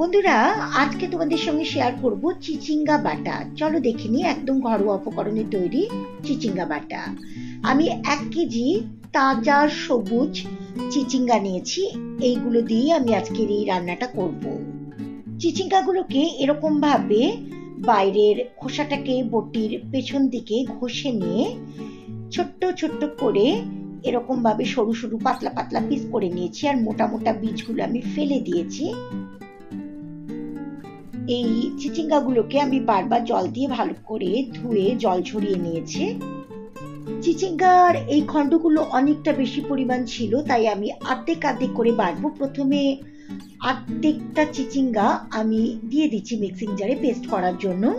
বন্ধুরা, আজকে তোমাদের সঙ্গে শেয়ার করব চিচিঙ্গা বাটা। চলো দেখে নিই একদম ঘরোয়া উপকরণে তৈরি চিচিঙ্গা বাটা। আমি এক কেজি তাজা সবুজ চিচিঙ্গা নিয়েছি, এইগুলো দিয়ে আমি আজকের এই রান্নাটা করব। চিচিঙ্গাগুলোকে এরকম ভাবে বাইরের খোসাটাকে বটির পেছন দিকে ঘষে নিয়ে ছোট্ট ছোট্ট করে এরকম ভাবে সরু সরু পাতলা পাতলা পিস করে নিয়েছি, আর মোটা মোটা বীজগুলো আমি ফেলে দিয়েছি। এই চিচিঙ্গাগুলোকে আমি বারবার জল দিয়ে ভালো করে ধুয়ে জল ঝরিয়ে নিয়েছি। চিচিঙ্গার এই খণ্ডগুলো অনেকটা বেশি পরিমাণ ছিল, তাই আমি আর্ধেক আর্ধেক করে বাড়বো। প্রথমে আর্ধেকটা চিচিঙ্গা আমি দিয়ে দিচ্ছি মিক্সিং জারে পেস্ট করার জন্য।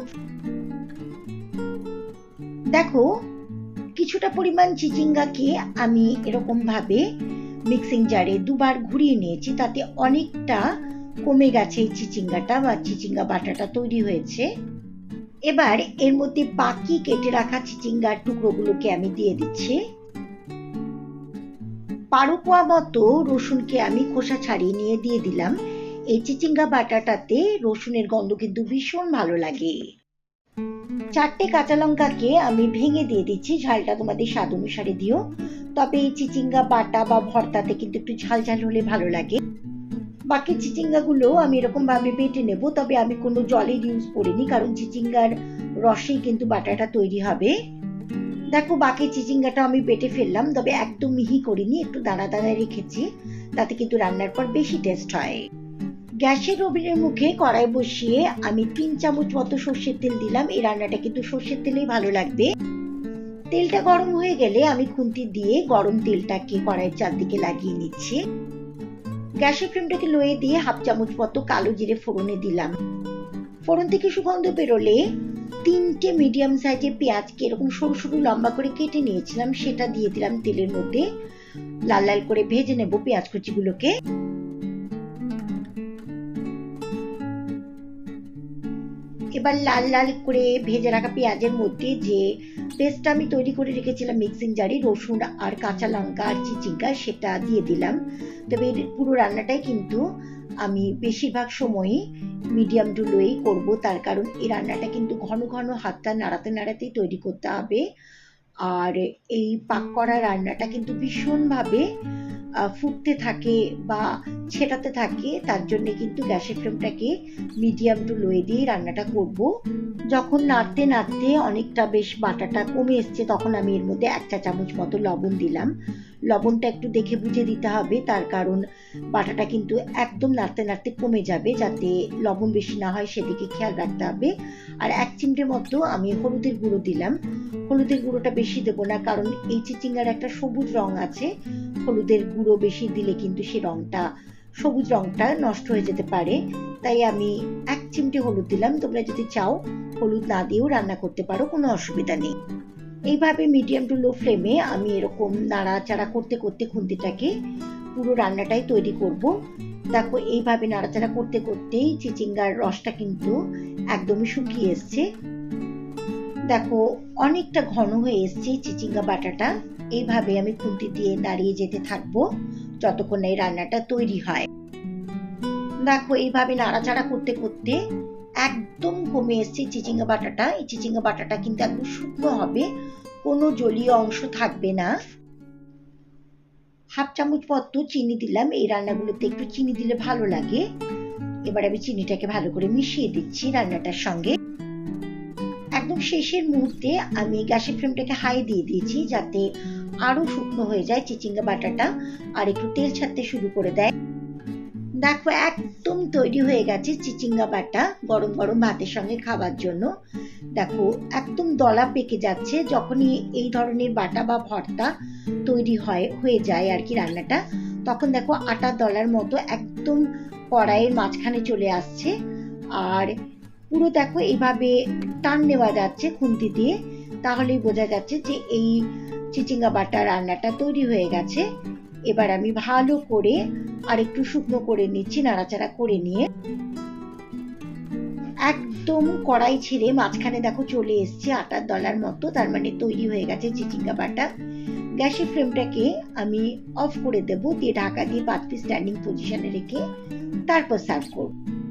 দেখো, কিছুটা পরিমাণ চিচিঙ্গাকে আমি এরকম ভাবে মিক্সিং জারে দুবার ঘুরিয়ে নিয়েছি, তাতে অনেকটা কমে গেছে এই চিচিঙ্গাটা বা চিচিঙ্গা বাটাটা তৈরি হয়েছে। এবার এর মধ্যে বাকি কেটে রাখা চিচিঙ্গার টুকরোগুলোকে আমি দিয়ে দিচ্ছি। বারো কোয়া মতো রসুনকে আমি খোসা ছাড়িয়ে নিয়ে দিয়ে দিলাম। এই চিচিঙ্গা বাটাটাতে রসুনের গন্ধ কিন্তু ভীষণ ভালো লাগে। চারটে কাঁচা লঙ্কাকে আমি ভেঙে দিয়ে দিচ্ছি, ঝালটা তোমাদের স্বাদ অনুসারে দিও। তবে এই চিচিঙ্গা বাটা বা ভর্তাতে কিন্তু একটু ঝাল ঝাল হলে ভালো লাগে। বাকি চিচিঙ্গাগুলো আমি এরকম ভাবে বেটে নেব তবে আমি কোনো জলের ইউজ করিনি কারণ চিচিঙ্গার রসেই কিন্তু বাটাটা তৈরি হবে। দেখো বাকি চিচিঙ্গাটা আমি বেটে ফেললাম তবে একদম মিহি করিনি একটু দানা দানা রেখেছি তাতে কিন্তু রান্নার পর বেশি টেস্ট হয়। গ্যাসের ওভেনের মুখে কড়াই বসিয়ে আমি তিন চামচ মতো সর্ষের তেল দিলাম এই রান্নাটা কিন্তু সর্ষের তেলেই ভালো লাগবে। তেলটা গরম হয়ে গেলে আমি খুন্তি দিয়ে গরম তেলটাকে কড়াইয়ের চারদিকে লাগিয়ে নিচ্ছি। গ্যাসের ফ্লেমটাকে লোয়ে দিয়ে হাফ চামচ মতো কালো জিরে ফোড়নে দিলাম। ফোড়ন থেকে সুগন্ধ বেরোলে তিনটে মিডিয়াম সাইজের পেঁয়াজকে এরকম সরু সরু লম্বা করে কেটে নিয়েছিলাম, সেটা দিয়ে দিলাম তেলের মধ্যে। লাল লাল করে ভেজে নেব পেঁয়াজ কুচিগুলোকে। এবার লাল লাল করে ভেজে রাখা পেঁয়াজের মধ্যে যে পেস্টটা আমি তৈরি করে রেখেছিলাম মিক্সিং জারে, রসুন আর কাঁচা লঙ্কা আর চিচিঙ্গা, সেটা দিয়ে দিলাম। তবে এর পুরো রান্নাটাই কিন্তু আমি বেশিরভাগ সময়ই মিডিয়াম টু লোয়েই করব। তার কারণ এই রান্নাটা কিন্তু ঘন ঘন হাতটা নাড়াতে নাড়াতেই তৈরি করতে হবে। আর এই পাক করা রান্নাটা কিন্তু ভীষণভাবে ফুটতে থাকে বা ছেটাতে থাকে, তার জন্য কিন্তু গ্যাসের ফ্লেমটাকে মিডিয়াম টু লোয়ে দিয়ে রান্নাটা করব। যখন নাড়তে নাড়তে অনেকটা বেশ বাটাটা কমে এসছে, তখন আমি এর মধ্যে এক চা চামচ মতো লবণ দিলাম। লবণটা একটু দেখে বুঝে দিতে হবে, তার কারণ বাটাটা কিন্তু একদম নাড়তে নাড়তে কমে যাবে যাতে লবণ বেশি না হয় সেদিকে খেয়াল রাখতে হবে। আর এক চিমটে মতো আমি হলুদের গুঁড়ো দিলাম। হলুদের গুঁড়োটা বেশি দেবো না, কারণ এই চিচিঙ্গার একটা সবুজ রং আছে। হলুদের গুঁড়ো বেশি দিলে কিন্তু সে রংটা, সবুজ রংটা নষ্ট হয়ে যেতে পারে। তাই আমি এক চিমটে হলুদ দিলাম। তোমরা যদি চাও হলুদ না দিয়েও রান্না করতে পারো, কোনো অসুবিধা নেই। এইভাবে মিডিয়াম টু লো ফ্লেমে আমি এরকম নাড়াচাড়া করতে করতে খুন্তিটাকে পুরো রান্নাটাই তৈরি করব। দেখো, এইভাবে নাড়াচাড়া করতে করতেই চিচিঙ্গার রসটা কিন্তু একদমই শুকিয়ে এসছে। দেখো, অনেকটা ঘন হয়ে এসছে চিচিঙ্গা বাটাটা। এইভাবে আমি খুন্তি দিয়ে নাড়িয়ে যেতে থাকব যতক্ষণ এই রান্নাটা তৈরি হয়। দেখো, এইভাবে নাড়াচাড়া করতে করতে একদম কমে এসছে চিচিঙ্গা বাটাটা। এই চিচিঙ্গা বাটাটা কিন্তু একদম শুকনো হবে, কোনো জলীয় অংশ থাকবে না। হাফ চামচ মতো চিনি দিলাম, এই রান্নাগুলোতে একটু চিনি দিলে ভালো লাগে। এবার আমি চিনিটাকে ভালো করে মিশিয়ে দিচ্ছি রান্নাটার সঙ্গে। একদম শেষের মুহূর্তে আমি গ্যাসের ফ্লেমটাকে হাই দিয়ে দিয়েছি যাতে আরও শুকনো হয়ে যায় চিচিঙ্গা বাটাটা, আর একটু তেল ছাড়তে শুরু করে দেয়। দেখো, একদম তৈরি হয়ে গেছে চিচিঙ্গা বাটা গরম গরম ভাতের সঙ্গে খাবার জন্য। দেখো, একদম দলা পেকে যাচ্ছে। যখনই এই ধরনের বাটা বা ভর্তা তৈরি হয়, হয়ে যায় আর কি রান্নাটা, তখন দেখো আটা দলার মতো একদম কড়াইয়ের মাঝখানে চলে আসছে। আর পুরো দেখো এইভাবে টান নেওয়া যাচ্ছে খুন্তি দিয়ে, তাহলেই বোঝা যাচ্ছে যে এই চিচিঙ্গা বাটা রান্নাটা তৈরি হয়ে গেছে। এবার আমি ভালো করে আর একটু শুকনো করে নিচ্ছি, নাড়াচাড়া করে নিয়ে। একদম কড়াই ছেড়ে মাঝখানে দেখো চলে এসছে আটার দলার মতো, তার মানে তৈরি হয়ে গেছে চিচিঙ্গা বাটা। গ্যাসের ফ্লেমটাকে আমি অফ করে দেব, দিয়ে ঢাকা দিয়ে পিস স্ট্যান্ডিং পজিশনে রেখে তারপর সার্ভ করব।